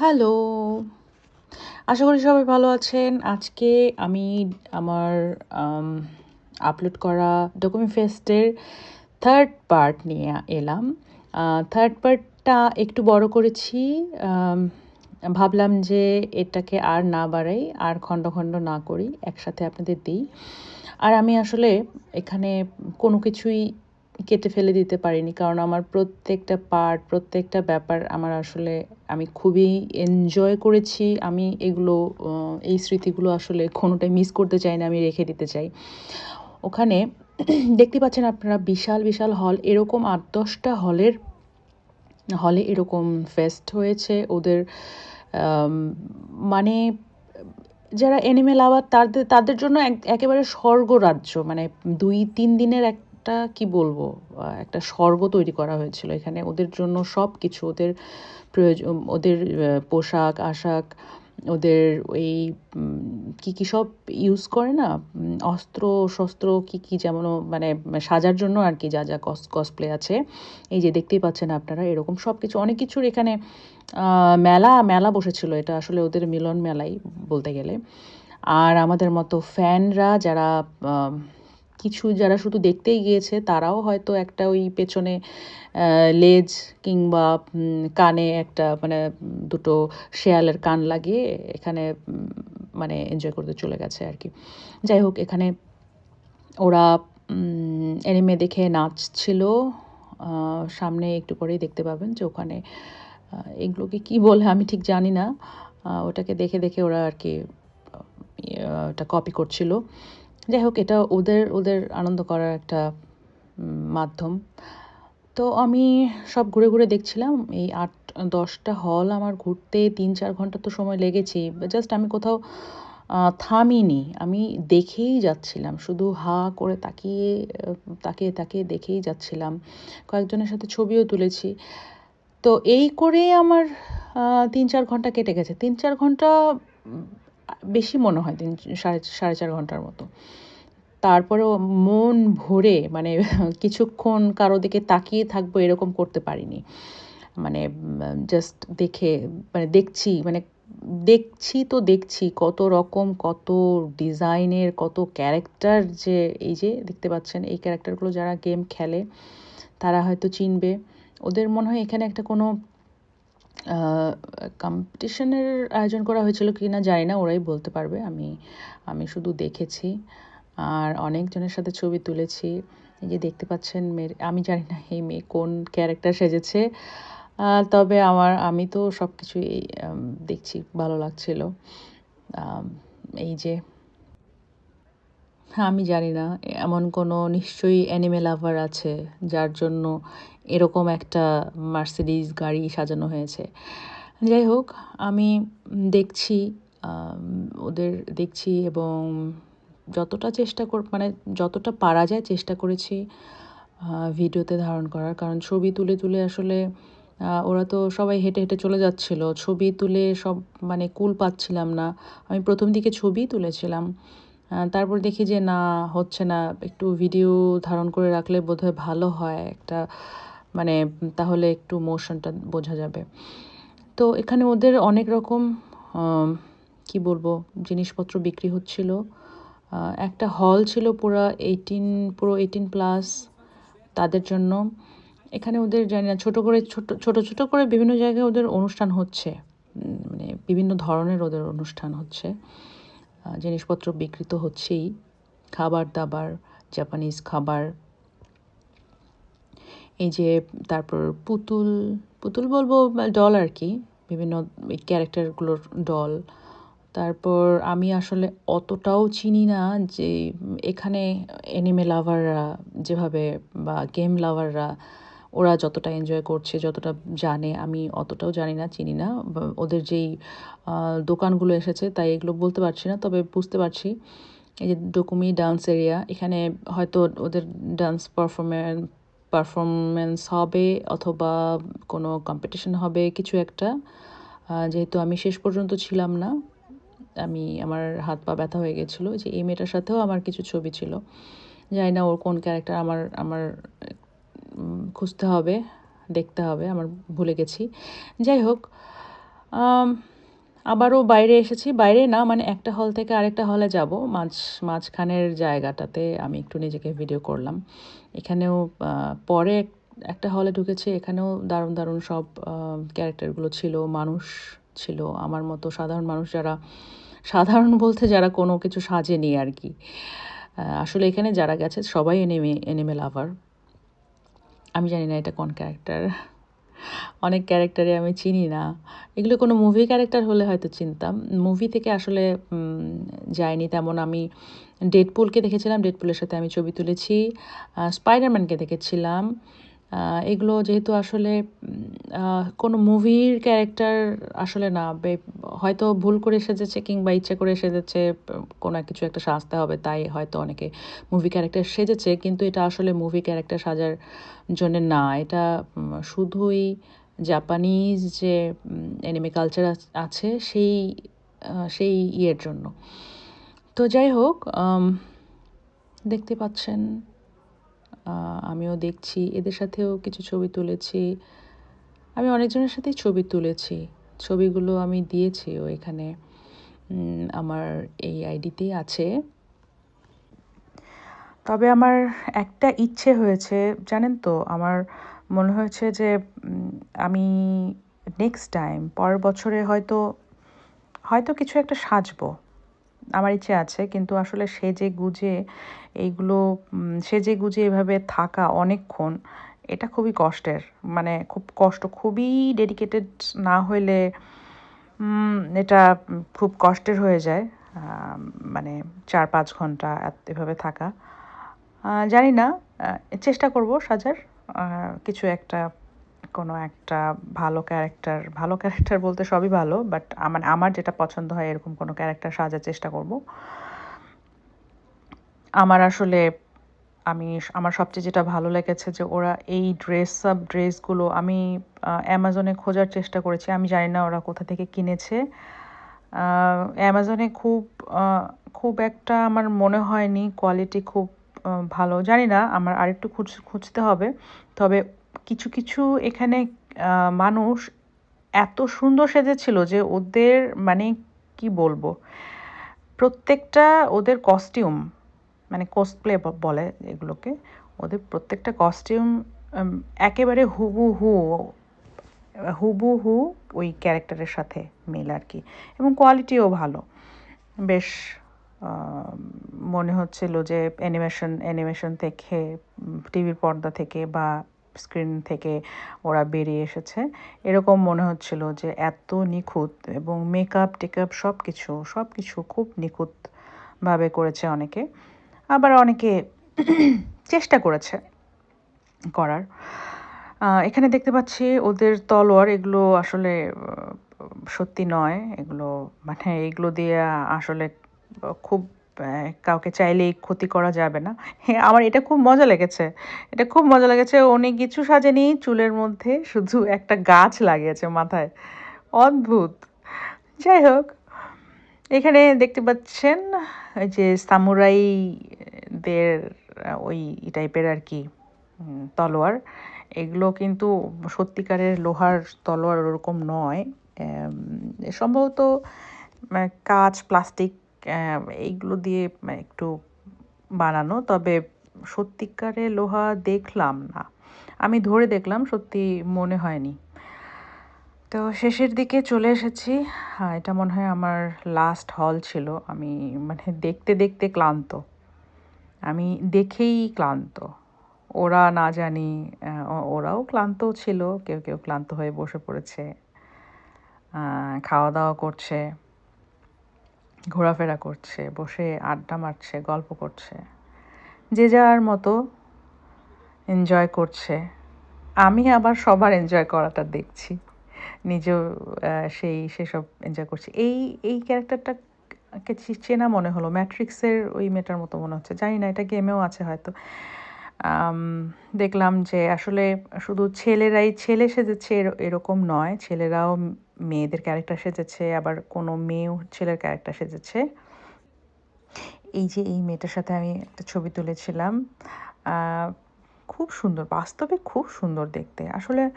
Hello আশা করি সবাই ভালো আছেন। আজকে আমি আমার আপলোড করা ডকুমেন্ট ফেস্টের থার্ড পার্ট নিয়ে এলাম। থার্ড পার্টটা একটু বড় করেছি। ভাবলাম যে এটাকে আর না বাড়াই, আর খণ্ড খণ্ড না করি, একসাথে আপনাদের দিই। আর আমি আসলে এখানে কোনো কিছুই কেটে ফেলে দিতে পারিনি। কারণ আমার প্রত্যেকটা পার্ট প্রত্যেকটা ব্যাপার আমার আসলে আমি খুবই এনজয় করেছি। আমি এগুলো এই স্মৃতিগুলো আসলে কোনোটাই মিস করতে চাই না, আমি রেখে দিতে চাই। ওখানে দেখতে পাচ্ছেন আপনারা বিশাল বিশাল হল এরকম আট, দশটা হলের হলে এরকম ফেস্ট হয়েছে। ওদের মানে যারা এনিমে লাভার তাদের তাদের জন্য এক- একেবারে স্বর্গরাজ্য। মানে দুই, তিন দিনের একটা, কি বলব একটা স্বর্গ তৈরি করা হয়েছিল এখানে। ওদের জন্য সব কিছু ওদের প্রয়োজন ওদের পোশাক, আশাক, ওদের এই কি কি সব ইউজ করে না? অস্ত্র, শস্ত্র, কি কি যেমন মানে সাজার জন্য আর কি যা যা কস কসপ্লে আছে। এই যে দেখতেই পাচ্ছেন আপনারা, এরকম সব কিছু অনেক কিছুর এখানে মেলা মেলা বসেছিল। এটা আসলে ওদের মিলন মেলাই বলতে গেলে। আর আমাদের মতো ফ্যানরা যারা কিছু যারা শুধু দেখতেই গিয়েছে তারাও হয়তো একটা ওই পেছনে লেজ কিংবা কানে একটা মানে দুটো শেয়ালের কান লাগিয়ে এখানে মানে এনজয় করতে চলে গেছে আর কি। যাই হোক এখানে ওরা এনিমে দেখে নাচছিল সামনে একটু পরেই দেখতে পাবেন যে ওখানে এগুলোকে কি বলে আমি ঠিক জানি না। ওটাকে দেখে দেখে ওরা আর কি আহ, ওটা কপি করছিল। যাই হোক এটা ওদের ওদের আনন্দ করার একটা মাধ্যম। তো আমি সব ঘুরে ঘুরে দেখছিলাম। এই আট, দশটা হল আমার ঘুরতে তিন চার ঘণ্টা তো সময় লেগেছে। জাস্ট আমি কোথাও থামিনি। আমি দেখেই যাচ্ছিলাম। শুধু হা করে তাকিয়ে তাকিয়ে তাকিয়ে দেখেই যাচ্ছিলাম। কয়েকজনের সাথে ছবিও তুলেছি। তো এই করে আমার তিন চার ঘণ্টা কেটে গেছে। তিন চার ঘণ্টা বেশি মনে হয় তিন সাড়ে সাড়ে চার ঘণ্টার মতো। তারপরেও মন ভরে মানে কিছুক্ষণ কারও দিকে তাকিয়ে থাকব এরকম করতে পারিনি। মানে জাস্ট দেখে মানে দেখছি মানে দেখছি তো দেখছি কত রকম, কত ডিজাইনের, কত ক্যারেক্টার যে এই যে দেখতে পাচ্ছেন, এই ক্যারেক্টারগুলো যারা গেম খেলে, তারা হয়তো চিনবে। ওদের মনে হয় এখানে একটা কোনো কম্পিটিশনের আয়োজন করা হয়েছিল কি না জানি না, ওরাই বলতে পারবে। আমি আমি শুধু দেখেছি আর অনেকজনের সাথে ছবি তুলেছি। এই যে দেখতে পাচ্ছেন মেয়ের, আমি জানি না এই মেয়ে কোন ক্যারেক্টার সেজেছে। তবে আমার, আমি তো সব কিছুই দেখছি, ভালো লাগছিল। এই যে আমি জানি না। এমন কোনো নিশ্চয়ই অ্যানিমে লাভার আছে যার জন্য এরকম একটা মার্সিডিজ গাড়ি সাজানো হয়েছে। যাই হোক, আমি দেখছি ওদের দেখছি এবং যতটা চেষ্টা কর মানে যতটা পারা যায় চেষ্টা করেছি ভিডিওতে ধারণ করার। কারণ ছবি তুলে তুলে আসলে ওরা তো সবাই হেঁটে হেঁটে চলে যাচ্ছিল। ছবি তুলে সব মানে কুল পাচ্ছিলাম না। আমি প্রথম দিকে ছবি তুলেছিলাম। তারপর দেখি যে না, হচ্ছে না। একটু ভিডিও ধারণ করে রাখলে বোধহয় ভালো হয় একটা মানে তাহলে একটু মোশনটা বোঝা যাবে। তো এখানে ওদের অনেক রকম কি বলব, জিনিসপত্র বিক্রি হচ্ছিল। একটা হল ছিল পুরো এইটিন পুরো এইটিন প্লাস তাদের জন্য। এখানে ওদের জানি না, ছোটো করে, ছোট, ছোটো ছোটো করে বিভিন্ন জায়গায় ওদের অনুষ্ঠান হচ্ছে। মানে বিভিন্ন ধরনের ওদের অনুষ্ঠান হচ্ছে। জিনিসপত্র বিকৃত হচ্ছেই। খাবার দাবার জাপানিজ খাবার। এই যে তারপর পুতুল পুতুল বলব ডল আর কি বিভিন্ন ক্যারেক্টারগুলোর ডল তারপর আমি আসলে অতটাও চিনি না যে এখানে এনিমে লাভাররা যেভাবে বা গেম লাভাররা ওরা যতটা এনজয় করছে, যতটা জানে, আমি অতটাও জানি না, চিনি না। ওদের যেই দোকানগুলো এসেছে, তাই এগুলো বলতে পারছি না, তবে বুঝতে পারছি। এই যে ডকুমি ডান্স এরিয়া এখানে হয়তো ওদের ডান্স পারফরমেন্স পারফরমেন্স হবে অথবা কোনো কম্পিটিশন হবে কিছু একটা। যেহেতু আমি শেষ পর্যন্ত ছিলাম না, আমি, আমার হাত পা ব্যথা হয়ে গেছিল। যে এই মেয়েটার সাথেও আমার কিছু ছবি ছিল। জানি না ওর কোন ক্যারেক্টার আমার আমার খুঁজতে হবে, দেখতে হবে, আমার ভুলে গেছি। যাই হোক আবারও বাইরে এসেছি। বাইরে না মানে একটা হল থেকে আরেকটা হলে যাব। মাঝ, মাঝখানের জায়গাটাতে আমি একটু নিজেকে ভিডিও করলাম। এখানেও পরে এক- একটা হলে ঢুকেছি। এখানেও দারুণ দারুণ সব ক্যারেক্টারগুলো ছিল, মানুষ ছিল। আমার মতো সাধারণ মানুষ যারা, সাধারণ বলতে যারা কোনো কিছু সাজেনি আর কি। আসলে এখানে যারা গেছে সবাই এনিমে এনিমে লাভার আমি জানি না এটা কোন ক্যারেক্টার অনেক ক্যারেক্টারে আমি চিনি না। এগুলো কোনো মুভি ক্যারেক্টার হলে হয়তো চিনতাম। মুভি থেকে আসলে যায়নি তেমন। আমি ডেডপুলকে দেখেছিলাম। ডেডপুলের সাথে আমি ছবি তুলেছি। স্পাইডারম্যানকে দেখেছিলাম। এগুলো যেহেতু আসলে কোনো মুভির ক্যারেক্টার আসলে না হয়তো ভুল করে সেজেছে কিংবা ইচ্ছে করে সেজেছে, কোনো কিছু একটা সাজতে হবে, তাই হয়তো অনেকে মুভি ক্যারেক্টার সেজেছে, কিন্তু এটা আসলে মুভি ক্যারেক্টার সাজার জন্য না। এটা শুধুই জাপানিজ যে অ্যানিমে কালচার আছে সেই সেই ইয়ের জন্য। তো যাই হোক দেখতে পাচ্ছেন আমিও দেখছি, এদের সাথেও কিছু ছবি তুলেছি। আমি অনেকজনের সাথেই ছবি তুলেছি। ছবিগুলো আমি দিয়েছিও এখানে আমার এই আইডিতেই আছে। তবে আমার একটা ইচ্ছে হয়েছে, জানেন তো, আমার মনে হয়েছে যে আমি নেক্সট টাইম পরের বছরে হয়তো হয়তো কিছু একটা সাজবো। আমার ইচ্ছে আছে, কিন্তু আসলে সেজে গুজে, এইগুলো সেজে গুজে এভাবে থাকা অনেকক্ষণ এটা খুবই কষ্টের মানে খুব কষ্ট, খুবই ডেডিকেটেড না হইলে এটা খুব কষ্টের হয়ে যায় মানে চার পাঁচ ঘণ্টা এভাবে থাকা। জানি না চেষ্টা করব সাজার কিছু একটা, কোনো একটা ভালো ক্যারেক্টার ভালো ক্যারেক্টার বলতে সবই ভালো বাট আমার আমার যেটা পছন্দ হয় এরকম কোনো ক্যারেক্টার সাজার চেষ্টা করব। আমার আসলে আমি আমার সবচেয়ে যেটা ভালো লেগেছে যে ওরা এই ড্রেস আপ ড্রেসগুলো আমি অ্যামাজনে খোঁজার চেষ্টা করেছি। আমি জানি না ওরা কোথা থেকে কিনেছে। অ্যামাজনে খুব খুব একটা আমার মনে হয়নি। কোয়ালিটি খুব ভালো। জানি না, আমার আরেকটু খুঁজ, খুঁজতে হবে। তবে কিছু কিছু এখানে মানুষ এত সুন্দর সেজেছিল যে ওদের মানে কি বলব? প্রত্যেকটা ওদের কস্টিউম মানে কসপ্লে বলে এগুলোকে। ওদের প্রত্যেকটা কস্টিউম একেবারে হুবহু হুবহু ওই ক্যারেক্টারের সাথে মিল আর কি। এবং কোয়ালিটিও ভালো। বেশ মনে হচ্ছিল যে অ্যানিমেশন অ্যানিমেশন থেকে টিভির পর্দা থেকে বা স্ক্রিন থেকে ওরা বেরিয়ে এসেছে। এরকম মনে হচ্ছিল যে এত নিখুঁত এবং মেকআপ টেকআপ সব কিছু সব কিছু খুব নিখুঁতভাবে করেছে অনেকে। আবার অনেকে চেষ্টা করেছে করার। এখানে দেখতে পাচ্ছি ওদের তলোয়ার, এগুলো আসলে সত্যি নয়। এগুলো মানে এগুলো দিয়ে আসলে খুব কাউকে চাইলেই ক্ষতি করা যাবে না। হ্যাঁ আমার এটা খুব মজা লেগেছে। এটা খুব মজা লেগেছে। অনেক কিছু সাজেনি চুলের মধ্যে, শুধু একটা গাছ লাগিয়েছে মাথায়। অদ্ভুত। যাই হোক এখানে দেখতে পাচ্ছেন ওই যে সামুরাইদের ওই টাইপের আর কি তলোয়ার। এগুলো কিন্তু সত্যিকারের লোহার তলোয়ার ওরকম নয়। সম্ভবত আহ, কাঁচ প্লাস্টিক এইগুলো দিয়ে একটু বানানো তবে সত্যিকারের লোহা দেখলাম না। আমি ধরে দেখলাম সত্যি মনে হয়নি। তো শেষের দিকে চলে এসেছি। হ্যাঁ এটা মনে হয় আমার লাস্ট হল ছিল। আমি মানে দেখতে দেখতে ক্লান্ত। আমি দেখেই ক্লান্ত। ওরা না জানি ওরাও ক্লান্ত ছিল। কেউ কেউ ক্লান্ত হয়ে বসে পড়েছে। খাওয়া দাওয়া করছে, ঘোরাফেরা করছে, বসে আড্ডা মারছে, গল্প করছে। যে যার মতো এনজয় করছে। আমি আবার সবার এনজয় করাটা দেখছি। নিজেও সেই, সেসব এনজয় করছি। এই এই ক্যারেক্টারটা চেনা মনে হলো। ম্যাট্রিক্সের ওই মেয়েটার মতো মনে হচ্ছে। জানি না, এটা গেমেও আছে হয়তো। দেখলাম যে আসলে শুধু ছেলেরাই, ছেলে সেজেছে এর- এরকম নয়। ছেলেরাও মেয়েদের ক্যারেক্টার সেজেছে, আবার কোনো মেয়েও ছেলের ক্যারেক্টার সেজেছে। এই যে এই মেয়েটার সাথে আমি একটা ছবি তুলেছিলাম খুব সুন্দর, বাস্তবে খুব সুন্দর দেখতে। আসলে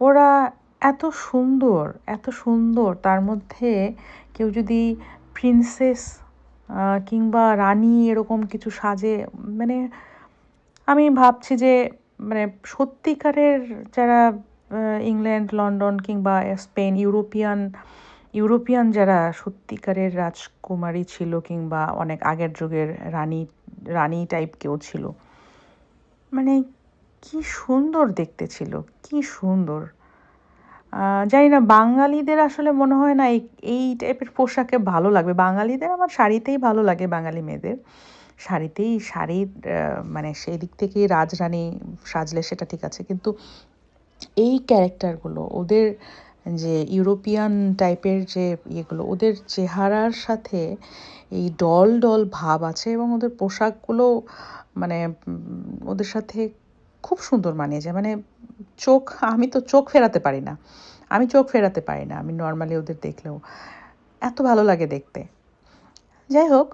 ওরা এত সুন্দর এত সুন্দর। তার মধ্যে কেউ যদি প্রিন্সেস কিংবা রানী এরকম কিছু সাজে মানে আমি ভাবছি যে মানে সত্যিকারের যারা ইংল্যান্ড, লন্ডন কিংবা স্পেন, ইউরোপিয়ান ইউরোপিয়ান যারা সত্যিকারের রাজকুমারী ছিল কিংবা অনেক আগের যুগের রানী রানী টাইপ কেউ ছিল মানে কি সুন্দর দেখতে ছিল, কি সুন্দর। জানি না, বাঙালিদের আসলে মনে হয় না এই টাইপের পোশাকে ভালো লাগবে। বাঙালিদের আমার শাড়িতেই ভালো লাগে, বাঙালি মেয়েদের। শাড়িতেই শাড়ির মানে সেই দিক থেকে রাজরানী সাজলে সেটা ঠিক আছে। কিন্তু এই ক্যারেক্টারগুলো ওদের যে ইউরোপিয়ান টাইপের যে ইয়েগুলো ওদের চেহারার সাথে এই ডল ডল ভাব আছে এবং ওদের পোশাকগুলো মানে ওদের সাথে খুব সুন্দর মানিয়ে যায় মানে চোখ, আমি তো চোখ ফেরাতে পারি না। আমি চোখ ফেরাতে পারি না, আমি নর্মালি ওদের দেখলেও। এত ভালো লাগে দেখতে। যাই হোক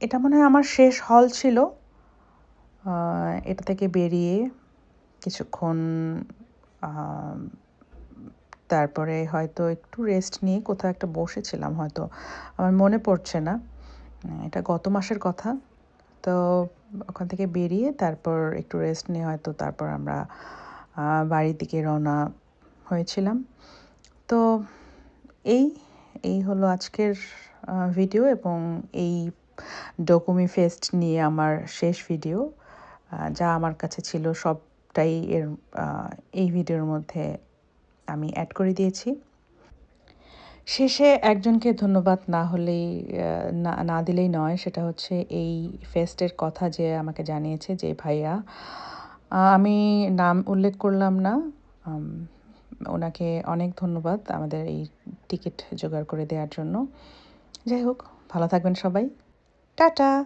এটা মনে হয় আমার শেষ হল ছিল। এটা থেকে বেরিয়ে কিছুক্ষণ তারপরে হয়তো একটু রেস্ট নিয়ে কোথাও একটা বসেছিলাম হয়তো। আমার মনে পড়ছে না। এটা গত মাসের কথা। তো ওখান থেকে বেরিয়ে তারপর একটু রেস্ট নিয়ে হয়তো তারপর আমরা বাড়ির দিকে রওনা হয়েছিলাম। তো এই এই হলো আজকের ভিডিও এবং এই ডকুমি ফেস্ট নিয়ে আমার শেষ ভিডিও যা আমার কাছে ছিল সবটাই এর এই ভিডিওর মধ্যে আমি অ্যাড করে দিয়েছি। শেষে একজনকে ধন্যবাদ না হলেই না না দিলেই নয়। সেটা হচ্ছে এই ফেস্টের কথা যে আমাকে জানিয়েছে যে, ভাইয়া আমি নাম উল্লেখ করলাম না। ওনাকে অনেক ধন্যবাদ আমাদের এই টিকিট জোগাড় করে দেওয়ার জন্য। যাই হোক, ভালো থাকবেন সবাই। টাটা!